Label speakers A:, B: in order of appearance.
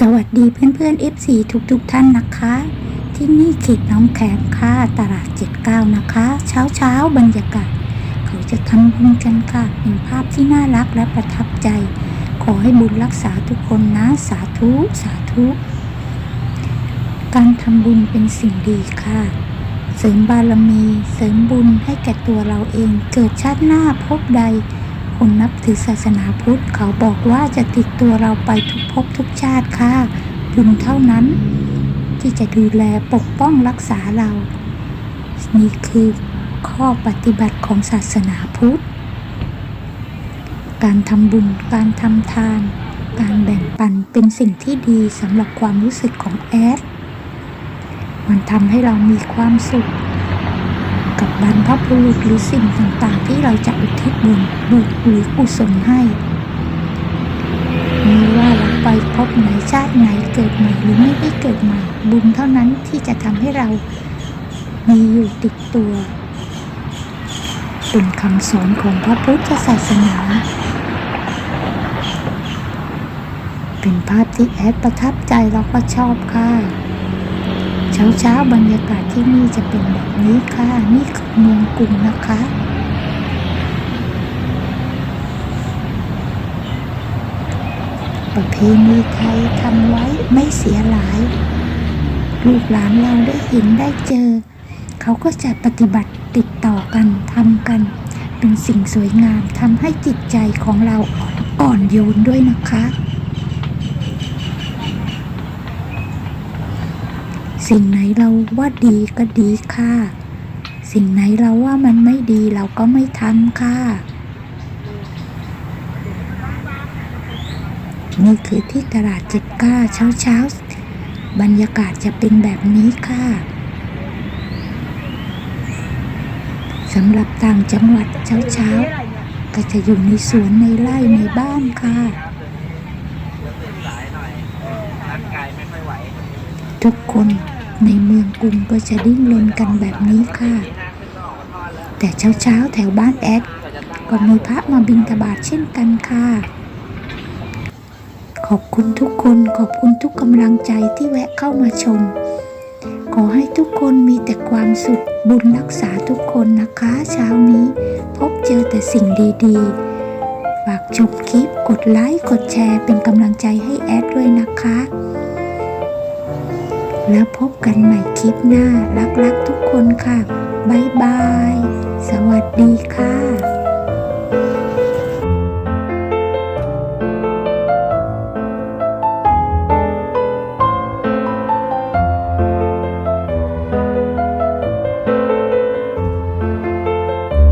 A: สวัสดีเพื่อนๆ FC ทุกๆทท่านนะคะ ที่นี่เขตน้องแขมค่ะตลาด 79 นะคะ เช้าเช้าๆบรรยากาศ เขาจะทำบุญกันค่ะ เป็นภาพที่น่ารักและประทับใจ ขอให้บุญรักษาทุกคนนะ สาธุสาธุ การทำบุญเป็นสิ่งดีค่ะ เสริมบารมี เสริมบุญให้แก่ตัวเราเอง เกิดชาติหน้าพบใด คนนับถือศาสนาพุทธเขาบอกว่าจะติดตัวเราไปทุกภพทุกชาติค่ะบุญเท่านั้น ที่จะดูแลปกป้องรักษาเรา นี่คือข้อปฏิบัติของศาสนาพุทธ การทำบุญ การทำทาน การแบ่งปันเป็นสิ่งที่ดีสำหรับความรู้สึกของแอด มันทำให้เรามีความสุข กับบรรพบุรุษหรือสิ่งต่างๆ ที่เราจะอุทิศบุญบุญหรือกุศลให้ไม่ว่าเราไปพบไหนชาติไหนเกิดใหม่หรือไม่ได้เกิดใหม่ บุญเท่านั้นที่จะทำให้เรามีอยู่ติดตัวเป็นคำสอนของพระพุทธศาสนา เป็นภาพที่แอดประทับใจแล้วก็ชอบค่ะ เช้าเช้าบรรยากาศที่นี่จะเป็นแบบนี้ค่ะนี่คือเมืองกรุงนะคะประเพณีไทยทำไว้ไม่เสียหลาย ลูกหลานเราได้เห็นได้เจอ เขาก็จะปฏิบัติติดต่อกันทำกัน เป็นสิ่งสวยงามทำให้จิตใจของเราอ่อนโยนด้วยนะคะ สิ่งไหนเราว่าดีก็ดีค่ะ สิ่งไหนเราว่ามันไม่ดีเราก็ไม่ทำค่ะ นี่คือที่ตลาดเจ็ดก้าเช้าเช้าๆบรรยากาศจะเป็นแบบนี้ค่ะสำหรับต่างจังหวัดเช้าเช้าๆก็จะอยู่ในสวนในไร่ในบ้านค่ะ
B: สายหน่อยร่างกายไม่ค่อยไหว
A: ทุกคน ในเมืองกรุงก็จะดิ้นรนกันแบบนี้ค่ะ แต่เช้าเช้าๆแถวบ้านแอด
B: ก็จะตั้ง
A: ก็มีพระมาบิณฑบาตเช่นกันค่ะ ขอบคุณทุกคนขอบคุณทุกกำลังใจที่แวะเข้ามาชม ขอให้ทุกคนมีแต่ความสุขบุญรักษาทุกคนนะคะ เช้านี้ พบเจอแต่สิ่งดีๆ ฝากชมคลิปกดไลค์กดแชร์เป็นกำลังใจให้แอดด้วยนะคะ แล้วพบกันใหม่คลิปหน้า รักๆทุกคนค่ะ บ๊ายบาย สวัสดีค่ะ